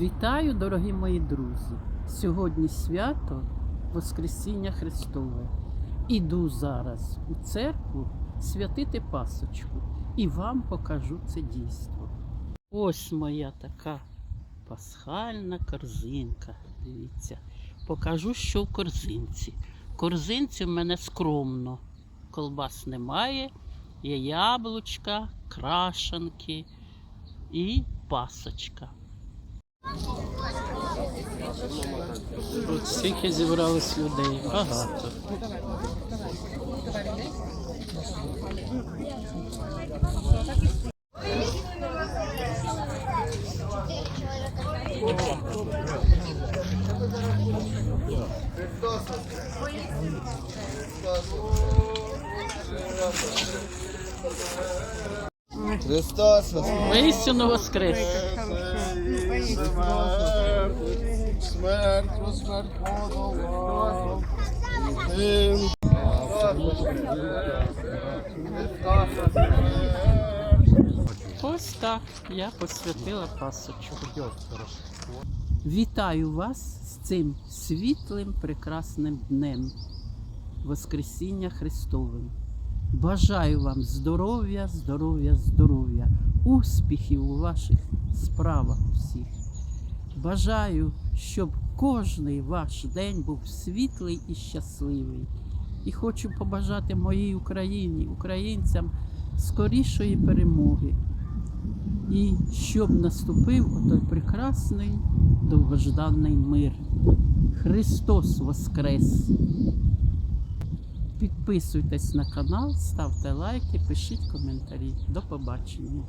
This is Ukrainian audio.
Вітаю, дорогі мої друзі! Сьогодні свято Воскресіння Христове. Іду зараз у церкву святити пасочку і вам покажу це дійство. Ось моя така пасхальна корзинка. Дивіться, покажу, що в корзинці. В корзинці в мене скромно. Колбас немає, є яблучка, крашанки і пасочка. Тут стільки зібралось людей, багато. Христос! Воістину воскрес. Смерть, смерть, смерть подолав. Ось так я посвятила пасочку. Вітаю вас з цим світлим прекрасним днем Воскресіння Христовим. Бажаю вам здоров'я, здоров'я, здоров'я, успіхів у ваших справах всіх. Бажаю, щоб кожний ваш день був світлий і щасливий. І хочу побажати моїй Україні, українцям скорішої перемоги. І щоб наступив отой прекрасний довгожданий мир. Христос Воскрес! Підписуйтесь на канал, ставте лайки, пишіть коментарі. До побачення.